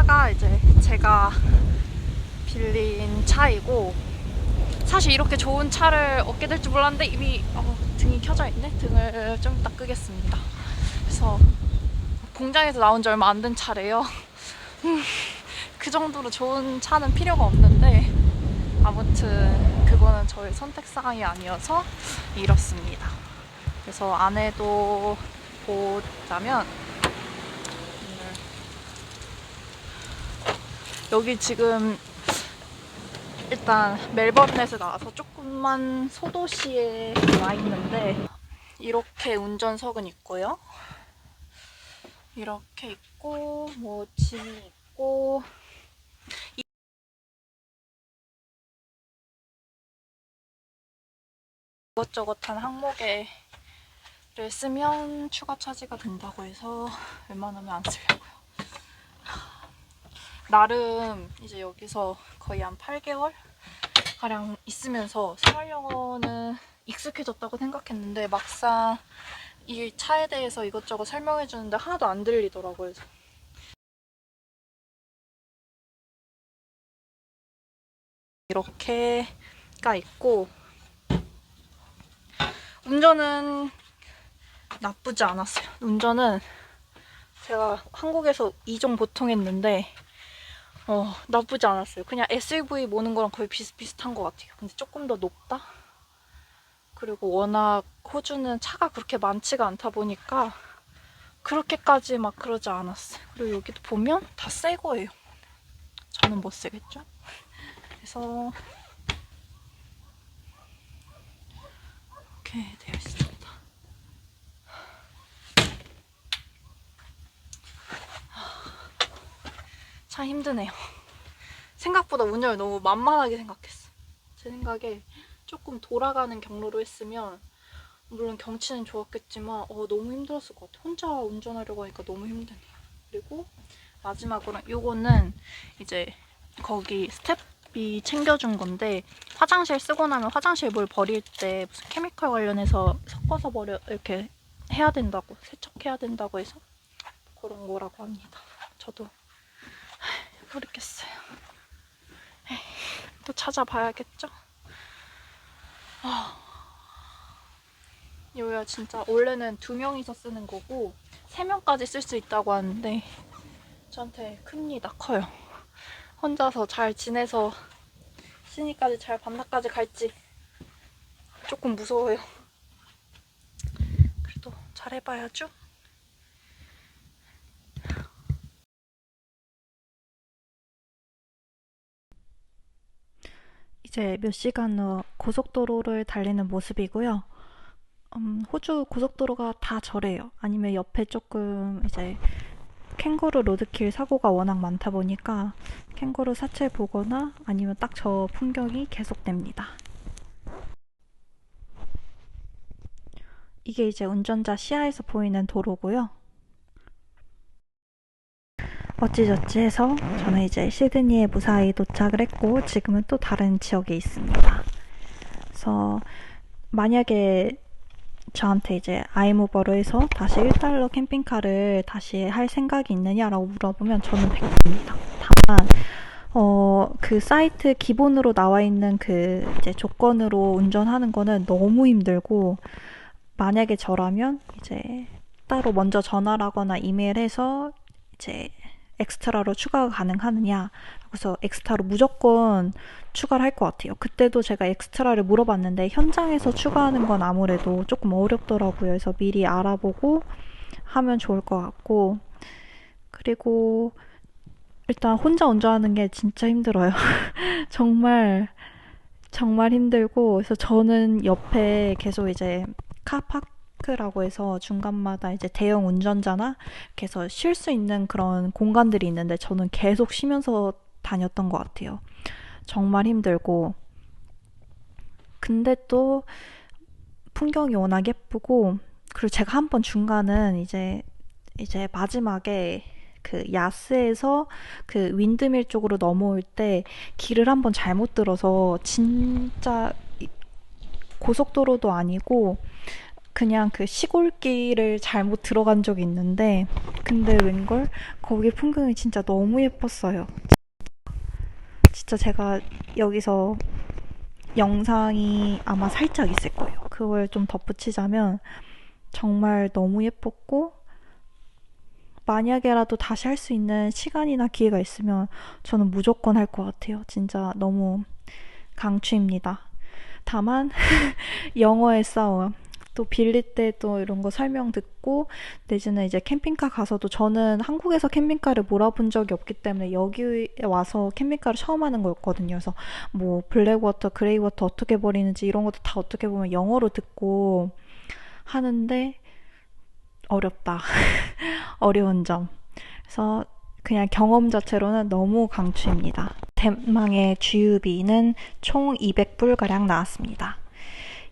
차가 이제 제가 빌린 차이고 사실 이렇게 좋은 차를 얻게 될 줄 몰랐는데 이미 어, 등이 켜져 있네. 등을 좀 이따 끄겠습니다. 그래서 공장에서 나온 지 얼마 안 된 차래요. 음, 그 정도로 좋은 차는 필요가 없는데 아무튼 그거는 저의 선택 사항이 아니어서 이렇습니다. 그래서 안에도 보자면 여기 지금 일단 멜버른에서 나와서 조금만 소도시에 와 있는데 이렇게 운전석은 있고요. 이렇게 있고 뭐 짐이 있고 이- 이것저것한 항목에를 쓰면 추가 차지가 된다고 해서 웬만하면 안 쓰려고요. 나름 이제 여기서 거의 한 8개월 가량 있으면서 생활 영어는 익숙해졌다고 생각했는데 막상 이 차에 대해서 이것저것 설명해 주는데 하나도 안 들리더라고요. 이렇게가 있고 운전은 나쁘지 않았어요. 운전은 제가 한국에서 이종 보통 했는데 어, 나쁘지 않았어요. 그냥 SUV 모는 거랑 거의 비슷비슷한 것 같아요. 근데 조금 더 높다? 그리고 워낙 호주는 차가 그렇게 많지가 않다 보니까 그렇게까지 막 그러지 않았어요. 그리고 여기도 보면 다 새 거예요. 저는 못 쓰겠죠? 그래서 이렇게 되어 있습니다. 참 힘드네요. 생각보다 운전을 너무 만만하게 생각했어. 제 생각에 조금 돌아가는 경로로 했으면 물론 경치는 좋았겠지만 어, 너무 힘들었을 것 같아. 혼자 운전하려고 하니까 너무 힘드네요. 그리고 마지막으로 요거는 이제 거기 스텝이 챙겨준 건데 화장실 쓰고 나면 화장실 물 버릴 때 무슨 케미컬 관련해서 섞어서 버려 이렇게 해야 된다고 세척해야 된다고 해서 그런 거라고 합니다. 저도 모르겠어요. 에이, 또 찾아봐야겠죠? 아, 요야 진짜 원래는 두 명이서 쓰는 거고 세 명까지 쓸 수 있다고 하는데 저한테 큽니다. 커요. 혼자서 잘 지내서 시니까지 잘 반나까지 갈지 조금 무서워요. 그래도 잘 해봐야죠. 이제 몇 시간 후 고속도로를 달리는 모습이고요. 음, 호주 고속도로가 다 저래요. 아니면 옆에 조금 이제 캥거루 로드킬 사고가 워낙 많다 보니까 캥거루 사체 보거나 아니면 딱 저 풍경이 계속됩니다. 이게 이제 운전자 시야에서 보이는 도로고요. 어찌저찌 해서 저는 이제 시드니에 무사히 도착을 했고 지금은 또 다른 지역에 있습니다. 그래서 만약에 저한테 이제 아이무버로 해서 다시 1달러 캠핑카를 다시 할 생각이 있느냐라고 물어보면 저는 100%입니다. 다만 어, 그 사이트 기본으로 나와 있는 그 이제 조건으로 운전하는 거는 너무 힘들고 만약에 저라면 이제 따로 먼저 전화를 하거나 이메일해서 이제 엑스트라로 추가가 가능하느냐 그래서 엑스트라로 무조건 추가를 할 것 같아요. 그때도 제가 엑스트라를 물어봤는데 현장에서 추가하는 건 아무래도 조금 어렵더라고요. 그래서 미리 알아보고 하면 좋을 것 같고 그리고 일단 혼자 운전하는 게 진짜 힘들어요. 정말 정말 힘들고 그래서 저는 옆에 계속 이제 카 파크라고 해서 중간마다 이제 대형 운전자나 계속 쉴수 있는 그런 공간들이 있는데 저는 계속 쉬면서 다녔던 것 같아요. 정말 힘들고 근데 또 풍경이 워낙 예쁘고 그리고 제가 한 번 중간은 이제 이제 마지막에 그 야스에서 그 윈드밀 쪽으로 넘어올 때 길을 한번 잘못 들어서 진짜 이- 고속도로도 아니고 그냥 그 시골길을 잘못 들어간 적이 있는데 근데 웬걸 거기 풍경이 진짜 너무 예뻤어요. 진짜 제가 여기서 영상이 아마 살짝 있을 거예요. 그걸 좀 덧붙이자면 정말 너무 예뻤고 만약에라도 다시 할 수 있는 시간이나 기회가 있으면 저는 무조건 할 것 같아요. 진짜 너무 강추입니다. 다만 영어의 싸움. 또 빌릴 때 또 이런 거 설명 듣고 내지는 이제 캠핑카 가서도 저는 한국에서 캠핑카를 몰아본 적이 없기 때문에 여기에 와서 캠핑카를 처음 하는 거였거든요. 그래서 뭐 블랙워터, 그레이워터 어떻게 버리는지 이런 것도 다 어떻게 보면 영어로 듣고 하는데 어렵다. 어려운 점. 그래서 그냥 경험 자체로는 너무 강추입니다. 대망의 GUB는 총 200불가량 나왔습니다.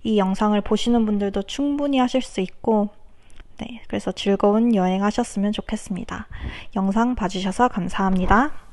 이 영상을 보시는 분들도 충분히 하실 수 있고, 네, 그래서 즐거운 여행 하셨으면 좋겠습니다. 영상 봐주셔서 감사합니다.